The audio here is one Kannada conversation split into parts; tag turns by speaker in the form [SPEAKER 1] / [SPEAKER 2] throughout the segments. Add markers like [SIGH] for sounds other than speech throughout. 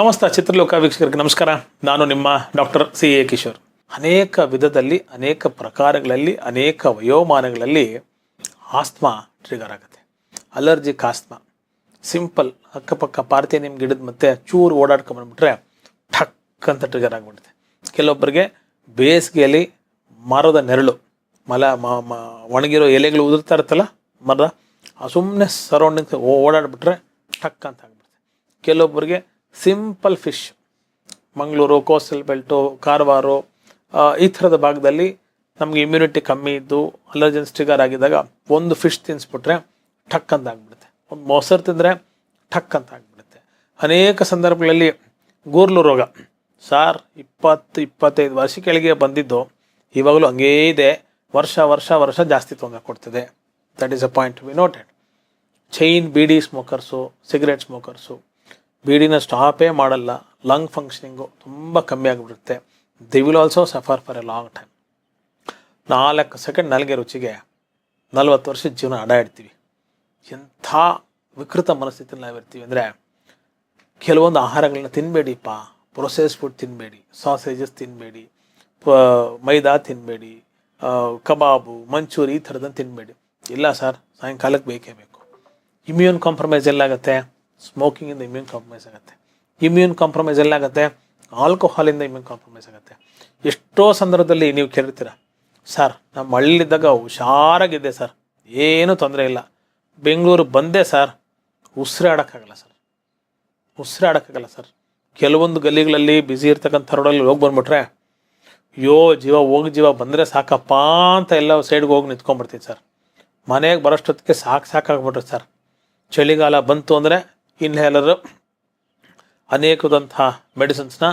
[SPEAKER 1] ಸಮಸ್ತ ಚಿತ್ರಲೋಕ ವೀಕ್ಷಕರಿಗೆ ನಮಸ್ಕಾರ. ನಾನು ನಿಮ್ಮ ಡಾಕ್ಟರ್ ಸಿ ಎ ಕಿಶೋರ್. ಅನೇಕ ವಿಧದಲ್ಲಿ, ಅನೇಕ ಪ್ರಕಾರಗಳಲ್ಲಿ, ಅನೇಕ ವಯೋಮಾನಗಳಲ್ಲಿ ಆಸ್ಮಾ ಟ್ರಿಗರ್ ಆಗುತ್ತೆ. ಅಲರ್ಜಿಕ್ ಆಸ್ಮಾ ಸಿಂಪಲ್, ಅಕ್ಕಪಕ್ಕ ಪಾರ್ತಿ ನಿಮ್ಮ ಗಿಡದ ಮತ್ತೆ ಚೂರು ಓಡಾಡ್ಕೊಂಬಂದ್ಬಿಟ್ರೆ ಠಕ್ ಅಂತ ಟ್ರಿಗರ್ ಆಗಿಬಿಡುತ್ತೆ. ಕೆಲವೊಬ್ಬರಿಗೆ ಬೇಸಿಗೆಯಲ್ಲಿ ಮರದ ನೆರಳು, ಮಲ ಒಣಗಿರೋ ಎಲೆಗಳು ಉದುರ್ತಾ ಇರುತ್ತಲ್ಲ, ಮರದ ಸುಮ್ಮನೆ ಸರೌಂಡಿಂಗ್ಸ್ ಓಡಾಡ್ಬಿಟ್ರೆ ಠಕ್ ಅಂತ ಆಗ್ಬಿಡುತ್ತೆ. ಕೆಲವೊಬ್ಬರಿಗೆ simple fish Mangaluru coastal belt, Karwar ಈ ಥರದ ಭಾಗದಲ್ಲಿ ನಮಗೆ ಇಮ್ಯುನಿಟಿ ಕಮ್ಮಿ ಇದ್ದು ಅಲರ್ಜೆನ್ಸ್ ಟ್ರಿಗರ್ ಆಗಿದ್ದಾಗ ಒಂದು ಫಿಶ್ ತಿನ್ನಿಸ್ಬಿಟ್ರೆ ಠಕ್ ಅಂತ ಆಗ್ಬಿಡುತ್ತೆ. ಒಂದು ಮೊಸರು ತಿಂದರೆ ಠಕ್ ಅಂತ ಆಗ್ಬಿಡುತ್ತೆ. ಅನೇಕ ಸಂದರ್ಭಗಳಲ್ಲಿ ಗೂರ್ಲು ರೋಗ. ಸಾರ್ ಇಪ್ಪತ್ತು, ಇಪ್ಪತ್ತೈದು ವರ್ಷ ಕೆಳಗೆ ಬಂದಿದ್ದು ಇವಾಗಲೂ ಹಂಗೇ ಇದೆ. ವರ್ಷ ವರ್ಷ ವರ್ಷ ಜಾಸ್ತಿ ತೊಂದರೆ ಕೊಡ್ತಿದೆ. That is a point we noted chain beedi smokers cigarette smokers ಬೀಡಿನ ಸ್ಟಾಪೇ ಮಾಡಲ್ಲ ಲಂಗ್ ಫಂಕ್ಷನಿಂಗು ತುಂಬ ಕಮ್ಮಿ ಆಗಿಬಿಡುತ್ತೆ. They will also suffer for a long time ನಾಲ್ಕು ಸೆಕೆಂಡ್ ನಾಲ್ಗೆ ರುಚಿಗೆ ನಲ್ವತ್ತು ವರ್ಷದ ಜೀವನ ಅಡಾಡ್ತೀವಿ ಎಂಥ ವಿಕೃತ ಮನಸ್ಥಿತಿಯಲ್ಲಿ ನಾವಿರ್ತೀವಿ ಅಂದರೆ, ಕೆಲವೊಂದು ಆಹಾರಗಳನ್ನ ತಿನ್ನಬೇಡಿಪ್ಪ ಪ್ರೊಸೆಸ್ ಫುಡ್ ತಿನ್ನಬೇಡಿ ಸಾಸೇಜಸ್ ತಿನ್ನಬೇಡಿ ಮೈದಾ ತಿನ್ನಬೇಡಿ ಕಬಾಬು, ಮಂಚೂರಿ ಈ ಥರದನ್ನು ತಿನ್ನಬೇಡಿ ಇಲ್ಲ ಸರ್, ಸಾಯಂಕಾಲಕ್ಕೆ ಬೇಕೇ ಬೇಕು. ಇಮ್ಯೂನ್ ಕಾಂಪ್ರಮೈಸ್ ಎಲ್ಲಾಗುತ್ತೆ? ಸ್ಮೋಕಿಂಗಿಂದ ಇಮ್ಯೂನ್ ಕಾಂಪ್ರಮೈಸ್ ಆಗುತ್ತೆ. ಇಮ್ಯೂನ್ ಕಾಂಪ್ರಮೈಸ್ ಎಲ್ಲಾಗುತ್ತೆ ಆಲ್ಕೋಹಾಲಿಂದ ಇಮ್ಯೂನ್ ಕಾಂಪ್ರಮೈಸ್ ಆಗುತ್ತೆ. ಎಷ್ಟೋ ಸಂದರ್ಭದಲ್ಲಿ ನೀವು ಕೇಳಿರ್ತೀರ, ಸರ್ ನಮ್ಮ ಹಳ್ಳಿದಾಗ ಹುಷಾರಾಗಿದ್ದೆ ಸರ್, ಏನೂ ತೊಂದರೆ ಇಲ್ಲ. ಬೆಂಗಳೂರು ಬಂದೆ ಸರ್ ಉಸಿರಾಡೋಕ್ಕಾಗಲ್ಲ ಸರ್. ಉಸಿರಾಡೋಕ್ಕಾಗಲ್ಲ ಸರ್. ಕೆಲವೊಂದು ಗಲ್ಲಿಗಳಲ್ಲಿ ಬ್ಯುಸಿ ಇರ್ತಕ್ಕಂಥ ರೋಡಲ್ಲಿ ಹೋಗಿ ಬಂದ್ಬಿಟ್ರೆ, ಅಯ್ಯೋ, ಜೀವ ಹೋಗಿ ಜೀವ ಬಂದರೆ ಸಾಕಪ್ಪ ಅಂತ ಎಲ್ಲ ಸೈಡ್ಗೆ ಹೋಗಿ ನಿಂತ್ಕೊಂಡ್ಬಿಡ್ತೀನಿ ಸರ್. ಮನೆಗೆ ಬರೋಷ್ಟೊತ್ತಿಗೆ ಸಾಕು ಸಾಕಾಗ್ಬಿಟ್ರೆ ಸರ್. ಚಳಿಗಾಲ ಬಂತು ಅಂದರೆ ಇನ್ಹೇಲರು ಅನೇಕದಂತಹ ಮೆಡಿಸಿನ್ಸ್ನ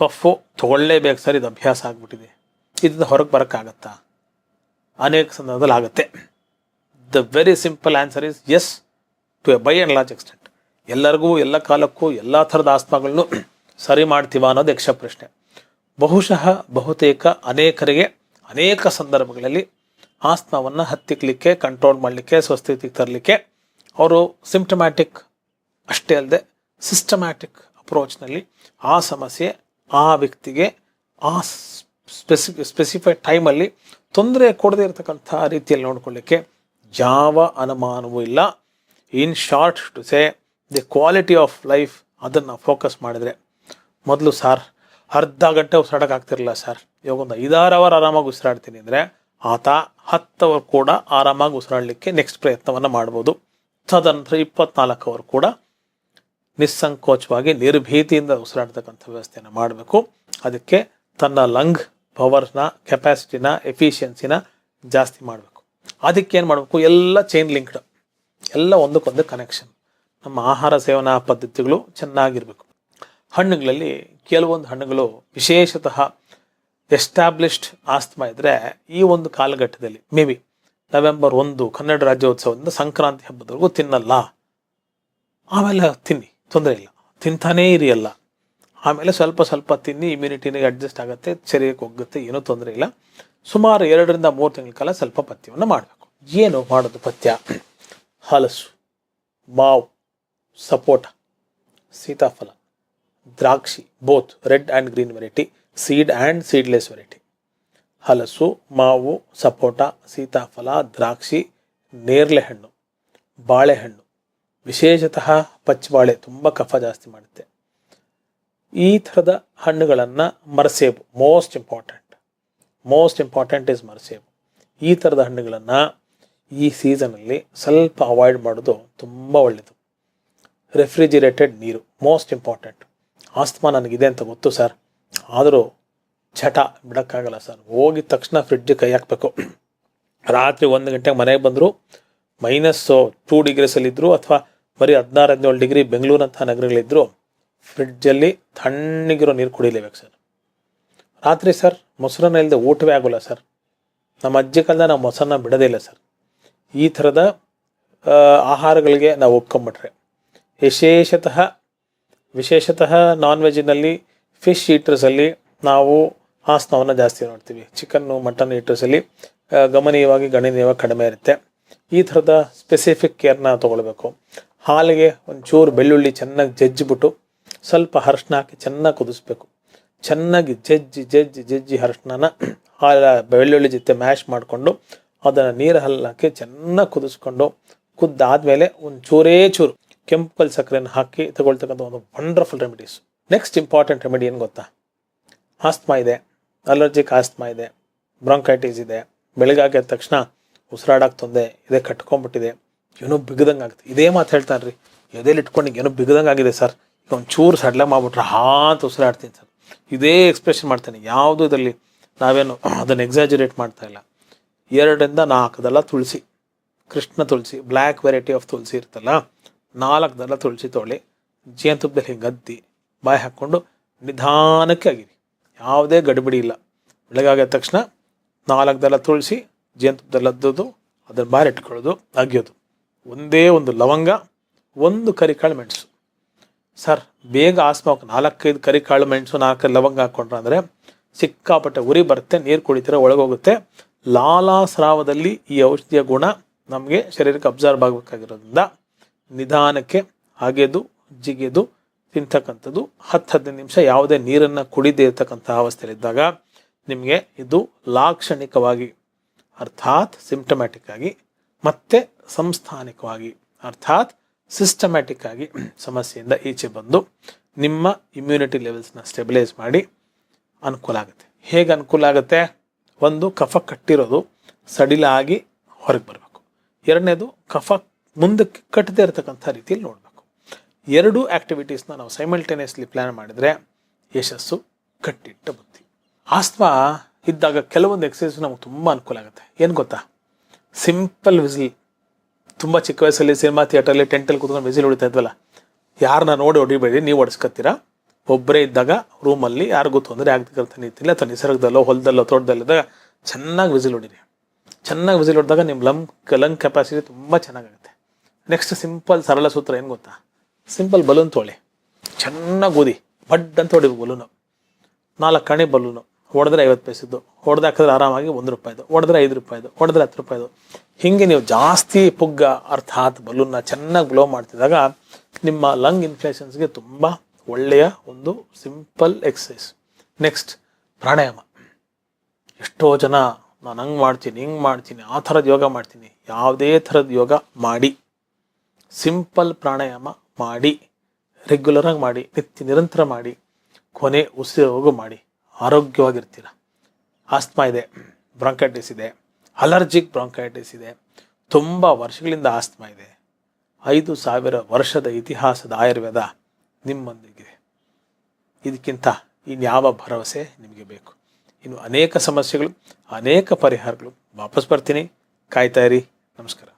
[SPEAKER 1] ಪಫು ತೊಗೊಳ್ಳೇಬೇಕು ಸರ್, ಇದು ಅಭ್ಯಾಸ ಆಗಿಬಿಟ್ಟಿದೆ. ಇದರಿಂದ ಹೊರಗೆ ಬರೋಕ್ಕಾಗತ್ತಾ? ಅನೇಕ ಸಂದರ್ಭದಲ್ಲಿ ಆಗುತ್ತೆ. The very simple answer is yes to a by and large extent ಎಲ್ಲರಿಗೂ, ಎಲ್ಲ ಕಾಲಕ್ಕೂ, ಎಲ್ಲ ಥರದ ಆಸ್ಮಾಗಳನ್ನು [CLEARS THROAT] ಸರಿ ಮಾಡ್ತೀವ ಅನ್ನೋದು ಯಕ್ಷ ಪ್ರಶ್ನೆ. ಬಹುಶಃ, ಬಹುತೇಕ ಅನೇಕರಿಗೆ, ಅನೇಕ ಸಂದರ್ಭಗಳಲ್ಲಿ ಆಸ್ಮಾವನ್ನು ಹತ್ತಿಕ್ಕಲಿಕ್ಕೆ ಕಂಟ್ರೋಲ್ ಮಾಡಲಿಕ್ಕೆ ಸ್ವಸ್ಥಿತಿಗೆ ತರಲಿಕ್ಕೆ ಅವರು ಸಿಂಪ್ಟಮ್ಯಾಟಿಕ್ ಅಷ್ಟೇ ಅಲ್ಲದೆ ಸಿಸ್ಟಮ್ಯಾಟಿಕ್ ಅಪ್ರೋಚ್ನಲ್ಲಿ ಆ ಸಮಸ್ಯೆ ಆ ವ್ಯಕ್ತಿಗೆ ಆ ಸ್ಪೆಸಿಫಿ ಸ್ಪೆಸಿಫೈಡ್ ಟೈಮಲ್ಲಿ ತೊಂದರೆ ಕೊಡದೇ ಇರತಕ್ಕಂಥ ರೀತಿಯಲ್ಲಿ ನೋಡ್ಕೊಳ್ಳಿಕ್ಕೆ ಯಾವ ಅನುಮಾನವೂ ಇಲ್ಲ. In short to say the quality of life ಅದನ್ನು ಫೋಕಸ್ ಮಾಡಿದರೆ ಮೊದಲು ಸಾರ್ ಅರ್ಧ ಗಂಟೆ ಉಸಿರಾಡೋಕ್ಕಾಗ್ತಿರಲಿಲ್ಲ ಸರ್ ಇವಾಗ ಒಂದು ಐದಾರು ಅವರ್ ಆರಾಮಾಗಿ ಉಸಿರಾಡ್ತೀನಿ ಅಂದರೆ ಆತ ಹತ್ತು ಅವರ್ ಕೂಡ ಆರಾಮಾಗಿ ಉಸಿರಾಡಲಿಕ್ಕೆ ನೆಕ್ಸ್ಟ್ ಪ್ರಯತ್ನವನ್ನು ಮಾಡ್ಬೋದು. ತದನಂತರ ಇಪ್ಪತ್ನಾಲ್ಕು ಅವರ್ ಕೂಡ ನಿಸ್ಸಂಕೋಚವಾಗಿ ನಿರ್ಭೀತಿಯಿಂದ ಉಸಿರಾಡ್ತಕ್ಕಂಥ ವ್ಯವಸ್ಥೆಯನ್ನು ಮಾಡಬೇಕು. ಅದಕ್ಕೆ ತನ್ನ ಲಂಗ್ ಪವರ್ನ ಕೆಪಾಸಿಟಿನ ಎಫಿಷಿಯನ್ಸಿನ ಜಾಸ್ತಿ ಮಾಡಬೇಕು. ಅದಕ್ಕೆ ಏನು ಮಾಡಬೇಕು? ಎಲ್ಲ ಚೈನ್ ಲಿಂಕ್ಡ್ ಎಲ್ಲ ಒಂದಕ್ಕೊಂದು ಕನೆಕ್ಷನ್ ನಮ್ಮ ಆಹಾರ ಸೇವನಾ ಪದ್ಧತಿಗಳು ಚೆನ್ನಾಗಿರಬೇಕು. ಹಣ್ಣುಗಳಲ್ಲಿ ಕೆಲವೊಂದು ಹಣ್ಣುಗಳು ವಿಶೇಷತಃ ಎಸ್ಟಾಬ್ಲಿಷ್ಡ್ ಆಸ್ತಮಾ ಇದ್ದರೆ ಈ ಒಂದು ಕಾಲಘಟ್ಟದಲ್ಲಿ ಮೇ ಬಿ ನವೆಂಬರ್ ಒಂದು ಕನ್ನಡ ರಾಜ್ಯೋತ್ಸವದಿಂದ ಸಂಕ್ರಾಂತಿ ಹಬ್ಬದವರೆಗೂ ತಿನ್ನಲ್ಲ. ಆಮೇಲೆ ತಿನ್ನಿ. ತೊಂದರೆ ಇಲ್ಲ. ತಿಂತಾನೇ ಇರಿ ಅಲ್ಲ ಆಮೇಲೆ ಸ್ವಲ್ಪ ಸ್ವಲ್ಪ ತಿನ್ನಿ ಇಮ್ಯುನಿಟಿನಿಗೆ ಅಡ್ಜಸ್ಟ್ ಆಗುತ್ತೆ ಶರೀರಕ್ಕೆ ಹೋಗುತ್ತೆ, ಏನೂ ತೊಂದರೆ ಇಲ್ಲ. ಸುಮಾರು ಎರಡರಿಂದ ಮೂರು ತಿಂಗಳ ಕಾಲ ಸ್ವಲ್ಪ ಪಥ್ಯವನ್ನು ಮಾಡಬೇಕು. ಏನು ಮಾಡೋದು ಪಥ್ಯ? ಹಲಸು, ಮಾವು, ಸಪೋಟ, ಸೀತಾಫಲ, ದ್ರಾಕ್ಷಿ both red and green variety seed and seedless variety ಹಲಸು, ಮಾವು, ಸಪೋಟ, ಸೀತಾಫಲ, ದ್ರಾಕ್ಷಿ, ನೇರಳೆ ಹಣ್ಣು, ಬಾಳೆಹಣ್ಣು ವಿಶೇಷತಃ ಪಚ್ಚಬಾಳೆ ತುಂಬ ಕಫ ಜಾಸ್ತಿ ಮಾಡುತ್ತೆ. ಈ ಥರದ ಹಣ್ಣುಗಳನ್ನು ಮರಸೇಬು most important most important is ಮರಸೇಬು. ಈ ಥರದ ಹಣ್ಣುಗಳನ್ನು ಈ ಸೀಸನಲ್ಲಿ ಸ್ವಲ್ಪ ಅವಾಯ್ಡ್ ಮಾಡೋದು ತುಂಬ ಒಳ್ಳೆಯದು ರೆಫ್ರಿಜಿರೇಟೆಡ್ ನೀರು ಮೋಸ್ಟ್ ಇಂಪಾರ್ಟೆಂಟ್ ಆಸ್ತಮಾ ನನಗಿದೆ ಅಂತ ಗೊತ್ತು ಸರ್. ಆದರೂ ಚಟ ಬಿಡೋಕ್ಕಾಗಲ್ಲ ಸರ್. ಹೋಗಿದ ತಕ್ಷಣ ಫ್ರಿಡ್ಜ್ ಕೈ ಹಾಕಬೇಕು. ರಾತ್ರಿ ಒಂದು ಗಂಟೆಗೆ ಮನೆಗೆ ಬಂದರೂ ಮೈನಸ್ಸು ಟೂ ಡಿಗ್ರೀಸಲ್ಲಿದ್ದರು ಅಥವಾ ಬರೀ ಹದಿನಾರು, ಹದಿನೇಳು ಡಿಗ್ರಿ ಬೆಂಗಳೂರಂಥ ನಗರಗಳಿದ್ದರೂ ಫ್ರಿಡ್ಜಲ್ಲಿ ತಣ್ಣಗಿರೋ ನೀರು ಕುಡಿಲೇಬೇಕು ಸರ್. ರಾತ್ರಿ ಸರ್, ಮೊಸರನ್ನ ಇಲ್ಲದೆ ಊಟವೇ ಆಗೋಲ್ಲ ಸರ್. ನಮ್ಮ ಅಜ್ಜಿ ಕಾಲದ ನಾವು ಮೊಸರನ್ನ ಬಿಡೋದೇ ಇಲ್ಲ ಸರ್. ಈ ಥರದ ಆಹಾರಗಳಿಗೆ ನಾವು ಒಪ್ಕೊಂಬಿಟ್ರೆ. ವಿಶೇಷತಃ ವಿಶೇಷತಃ ನಾನ್ ವೆಜ್ನಲ್ಲಿ ಫಿಶ್ ಈಟರ್ಸಲ್ಲಿ ನಾವು ಆಸ್ನವನ್ನು ಜಾಸ್ತಿ ನೋಡ್ತೀವಿ. ಚಿಕನ್ನು, ಮಟನ್ ಈಟರ್ಸಲ್ಲಿ ಗಮನೀಯವಾಗಿ, ಗಣನೀಯವಾಗಿ ಕಡಿಮೆ ಇರುತ್ತೆ. ಈ ಥರದ ಸ್ಪೆಸಿಫಿಕ್ ಕೇರ್ನ ತೊಗೊಳ್ಬೇಕು. ಹಾಲಿಗೆ ಒಂಚೂರು ಬೆಳ್ಳುಳ್ಳಿ ಚೆನ್ನಾಗಿ ಜಜ್ಜಿಬಿಟ್ಟು ಸ್ವಲ್ಪ ಅರಶಿನ ಹಾಕಿ ಚೆನ್ನಾಗಿ ಕುದಿಸ್ಬೇಕು. ಚೆನ್ನಾಗಿ ಜಜ್ಜಿ ಜಜ್ಜಿ ಜಜ್ಜಿ ಅರಶಿನ ಬೆಳ್ಳುಳ್ಳಿ ಜೊತೆ ಮ್ಯಾಶ್ ಮಾಡಿಕೊಂಡು ಅದನ್ನು ನೀರು ಹಾಕಿ ಚೆನ್ನಾಗಿ ಕುದಿಸ್ಕೊಂಡು ಕುದ್ದಾದಮೇಲೆ ಒಂದು ಚೂರೇ ಕೆಂಪು ಕಲ್ ಸಕ್ಕರೆಯನ್ನು ಹಾಕಿ ತಗೊಳ್ತಕ್ಕಂಥ ಒಂದು wonderful remedies next important remedy ಏನು ಗೊತ್ತಾ? ಆಸ್ತಮಾ ಇದೆ ಅಲರ್ಜಿಕ್ ಆಸ್ತಮಾ ಇದೆ ಬ್ರಾಂಕೈಟಿಸ್ ಇದೆ ಬೆಳಗಾಗಿದ ತಕ್ಷಣ ಉಸಿರಾಡಕ್ಕೆ ತೊಂದರೆ ಇದೆ, ಕಟ್ಕೊಂಡ್ಬಿಟ್ಟಿದೆ. ಏನೋ ಬಿಗದಂಗೆ ಆಗುತ್ತೆ ಇದೇ ಮಾತು ಹೇಳ್ತಾನೆ ರೀ ಎದೆಲಿ ಇಟ್ಕೊಂಡು ಏನೋ ಬಿಗದಂಗೆ ಆಗಿದೆ ಸರ್. ಈಗ ಚೂರು ಸಡ್ಲ ಮಾಡ್ಬಿಟ್ರೆ ಹಾ ಅಂತ ಉಸಿರಾಡ್ತೀನಿ ಸರ್. ಇದೇ ಎಕ್ಸ್ಪ್ರೆಷನ್ ಮಾಡ್ತೇನೆ. ಯಾವುದು ಇದರಲ್ಲಿ ನಾವೇನು [CLEARS THROAT] ಅದನ್ನು ಎಕ್ಸಾಜುರೇಟ್ ಮಾಡ್ತಾ ಇಲ್ಲ. ಎರಡರಿಂದ ನಾಲ್ಕದಲ್ಲ ತುಳಸಿ. ಕೃಷ್ಣ ತುಳಸಿ ಬ್ಲ್ಯಾಕ್ ವೆರೈಟಿ ಆಫ್ ತುಳಸಿ ಇರ್ತಲ್ಲ ನಾಲ್ಕು ದಳ ತುಳಸಿ ತೊಳಿ ಜೇನುತುಪ್ಪದಲ್ಲಿ ಹಿಂಗೆ ಗದ್ದಿ ಬಾಯಿ ಹಾಕ್ಕೊಂಡು ನಿಧಾನಕ್ಕೆ ಆಗಿರಿ ಯಾವುದೇ ಗಡಿಬಿಡಿ ಇಲ್ಲ. ಬೆಳಗಾಗಿದ ತಕ್ಷಣ ನಾಲ್ಕು ದಳ ತುಳಸಿ, ಜೇನುತುಪ್ಪದಲ್ಲಿ ಅದ್ದೋದು ಅದನ್ನು ಬಾರಿ ಇಟ್ಕೊಳ್ಳೋದು ಅಗಿಯೋದು. ಒಂದೇ ಒಂದು ಲವಂಗ, ಒಂದು ಕರಿಕಾಳು ಮೆಣಸು. ಸರ್, ಬೇಗ ಆಸ್ಮ ನಾಲ್ಕೈದು ಕರಿಕಾಳು ಮೆಣಸು, ನಾಲ್ಕೈದು ಲವಂಗ ಹಾಕ್ಕೊಂಡ್ರೆ ಅಂದರೆ ಸಿಕ್ಕಾಪಟ್ಟೆ ಉರಿ ಬರುತ್ತೆ, ನೀರು ಕುಡಿತೀರ, ಒಳಗೋಗುತ್ತೆ. ಲಾಲಾಸ್ರಾವದಲ್ಲಿ ಈ ಔಷಧಿಯ ಗುಣ ನಮಗೆ ಶರೀರಕ್ಕೆ ಅಬ್ಸರ್ವ್ ಆಗಬೇಕಾಗಿರೋದ್ರಿಂದ ನಿಧಾನಕ್ಕೆ ಅಗೆದು, ಜಿಗೆದು ತಿಂತಕ್ಕಂಥದ್ದು ಹತ್ತು ಹದಿನೈದು ನಿಮಿಷ ಯಾವುದೇ ನೀರನ್ನು ಕುಡಿದೇ ಇರತಕ್ಕಂಥ ಅವಸ್ಥೆಯಲ್ಲಿದ್ದಾಗ ನಿಮಗೆ ಇದು ಲಾಕ್ಷಣಿಕವಾಗಿ, ಅರ್ಥಾತ್ ಸಿಂಪ್ಟಮ್ಯಾಟಿಕ್ ಆಗಿ ಮತ್ತೆ ಸಂಸ್ಥಾನಿಕವಾಗಿ, ಅರ್ಥಾತ್ ಸಿಸ್ಟಮ್ಯಾಟಿಕ್ ಆಗಿ ಸಮಸ್ಯೆಯಿಂದ ಈಚೆ ಬಂದು ನಿಮ್ಮ ಇಮ್ಯುನಿಟಿ ಲೆವೆಲ್ಸ್ನ ಸ್ಟೆಬಿಲೈಸ್ ಮಾಡಿ ಅನುಕೂಲ ಆಗುತ್ತೆ. ಹೇಗೆ ಅನುಕೂಲ ಆಗುತ್ತೆ? ಒಂದು, ಕಫ ಕಟ್ಟಿರೋದು ಸಡಿಲಾಗಿ ಹೊರಗೆ ಬರಬೇಕು. ಎರಡನೇದು, ಕಫ ಮುಂದಕ್ಕೆ ಕಟ್ಟದೇ ಇರತಕ್ಕಂಥ ರೀತಿಯಲ್ಲಿ ನೋಡಬೇಕು. ಎರಡೂ ಆ್ಯಕ್ಟಿವಿಟೀಸ್ನ ನಾವು ಸೈಮಲ್ಟೇನಿಯಸ್ಲಿ ಪ್ಲ್ಯಾನ್ ಮಾಡಿದರೆ ಯಶಸ್ಸು ಕಟ್ಟಿಟ್ಟ ಬುದ್ಧಿ. ಆಸ್ತ್ವ ಇದ್ದಾಗ ಕೆಲವೊಂದು ಎಕ್ಸಸೈಸ್ ನಮಗೆ ತುಂಬ ಅನುಕೂಲ ಆಗುತ್ತೆ. ಏನು ಗೊತ್ತಾ? Simple whistle. ತುಂಬ ಚಿಕ್ಕ ವಯಸ್ಸಲ್ಲಿ ಸಿನಿಮಾ ಥಿಯೇಟರಲ್ಲಿ ಟೆಂಟಲ್ಲಿ ಕೂತ್ಕೊಂಡು ವಿಸಿಲ್ ಹೊಡಿತಾ ಇದ್ವಲ್ಲ ಯಾರನ್ನ ನೋಡಿ ಹೊಡಿಬೇಡಿ, ನೀವು ಹೊಡಿಸ್ಕೊತೀರಾ ಒಬ್ಬರೇ ಇದ್ದಾಗ ರೂಮಲ್ಲಿ ಯಾರಿಗೂ ತೊಂದರೆ ಆಗ್ತಕ್ಕಂಥ ಇಲ್ಲ ಅಥವಾ ನಿಸರ್ಗದಲ್ಲೋ, ಹೊಲದಲ್ಲೋ, ತೋಟದಲ್ಲಿದ್ದಾಗ ಚೆನ್ನಾಗಿ ವಿಸಿಲ್ ಹೊಡಿರಿ. ಚೆನ್ನಾಗಿ ವಿಸಿಲ್ ಹೊಡೆದಾಗ ನಿಮ್ಮ ಲಂಗ್ ಲಂಗ್ ಕೆಪಾಸಿಟಿ ತುಂಬ ಚೆನ್ನಾಗಾಗುತ್ತೆ. ನೆಕ್ಸ್ಟ್ ಸಿಂಪಲ್ ಸರಳ ಸೂತ್ರ ಏನು ಗೊತ್ತಾ? ಸಿಂಪಲ್ ಬಲೂನ್ ತೊಗೊಳ್ಳಿ ಚೆನ್ನಾಗಿ ಓದಿ. ಬಡ್ ಅಂತ ಹೊಡಿಬೇಕು ಬಲೂನು. ನಾಲ್ಕು ಕಣಿ ಬಲೂನು. ಹೊಡೆದ್ರೆ ಐವತ್ತು ಪೈಸಿದ್ದು, ಹೊಡೆದು ಹಾಕಿದ್ರೆ ಆರಾಮಾಗಿ ಒಂದು ರೂಪಾಯಿದು, ಹೊಡೆದ್ರೆ ಐದು ರೂಪಾಯಿದು, ಹೊಡೆದ್ರೆ ಹತ್ತು ರೂಪಾಯಿದು. ಹೀಗೆ ನೀವು ಜಾಸ್ತಿ ಪುಗ್ಗ ಅರ್ಥಾತ್ ಬಲೂನ್ನ ಚೆನ್ನಾಗಿ ಬ್ಲೋ ಮಾಡ್ತಿದ್ದಾಗ ನಿಮ್ಮ ಲಂಗ್ ಇನ್ಫ್ಲೇಷನ್ಸ್ಗೆ ತುಂಬ ಒಳ್ಳೆಯ ಒಂದು ಸಿಂಪಲ್ ಎಕ್ಸಸೈಸ್ ನೆಕ್ಸ್ಟ್ ಪ್ರಾಣಾಯಾಮ. ಎಷ್ಟೋ ಜನ ನಾನು ಹಂಗೆ ಮಾಡ್ತೀನಿ, ಹಿಂಗೆ ಮಾಡ್ತೀನಿ, ಆ ಥರದ ಯೋಗ ಮಾಡ್ತೀನಿ. ಯಾವುದೇ ಥರದ ಯೋಗ ಮಾಡಿ. ಸಿಂಪಲ್ ಪ್ರಾಣಾಯಾಮ ಮಾಡಿ. ರೆಗ್ಯುಲರಾಗಿ ಮಾಡಿ. ನಿತ್ಯ ನಿರಂತರ ಮಾಡಿ. ಕೊನೆ ಉಸಿರೋಗು ಮಾಡಿ. ಆರೋಗ್ಯವಾಗಿರ್ತೀರ. ಆಸ್ತಮಾ ಇದೆ, ಬ್ರಾಂಕೈಟಿಸ್ ಇದೆ, ಅಲರ್ಜಿಕ್ ಬ್ರಾಂಕೈಟಿಸ್ ಇದೆ, ತುಂಬ ವರ್ಷಗಳಿಂದ ಆಸ್ತಮಾ ಇದೆ. ಐದು ಸಾವಿರ ವರ್ಷದ ಇತಿಹಾಸದ ಆಯುರ್ವೇದ ನಿಮ್ಮೊಂದಿಗಿದೆ. ಇದಕ್ಕಿಂತ ಇನ್ಯಾವ ಭರವಸೆ ನಿಮಗೆ ಬೇಕು? ಇನ್ನು ಅನೇಕ ಸಮಸ್ಯೆಗಳು, ಅನೇಕ ಪರಿಹಾರಗಳು ವಾಪಸ್ ಬರ್ತೀನಿ. ಕಾಯ್ತಾ ಇರಿ. ನಮಸ್ಕಾರ.